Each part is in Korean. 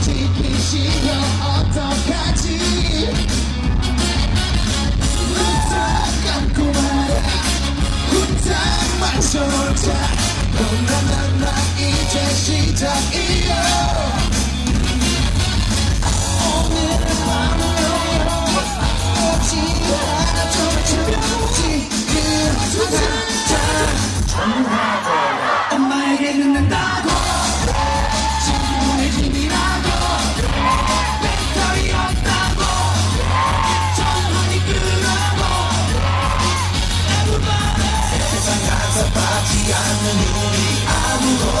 지키시려 어떤 너나나 나 이제 시작이야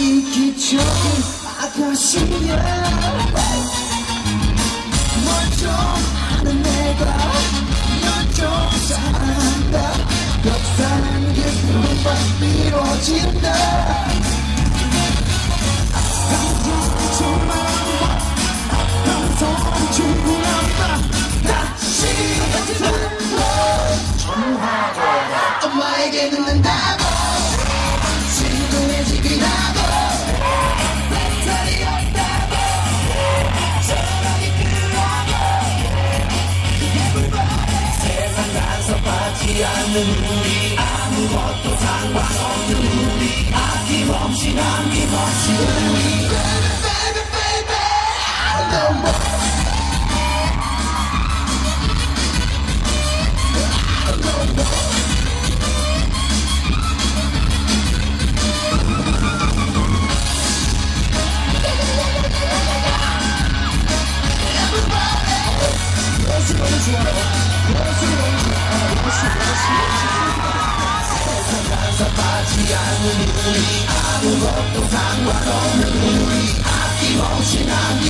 이기적인 아가씨 않는 우리 아무것도 상관없는 우리 아낌없이 남김없이 우리 baby 받지 않는 우리 아무것도 상관없는 우리 아낌없이 남김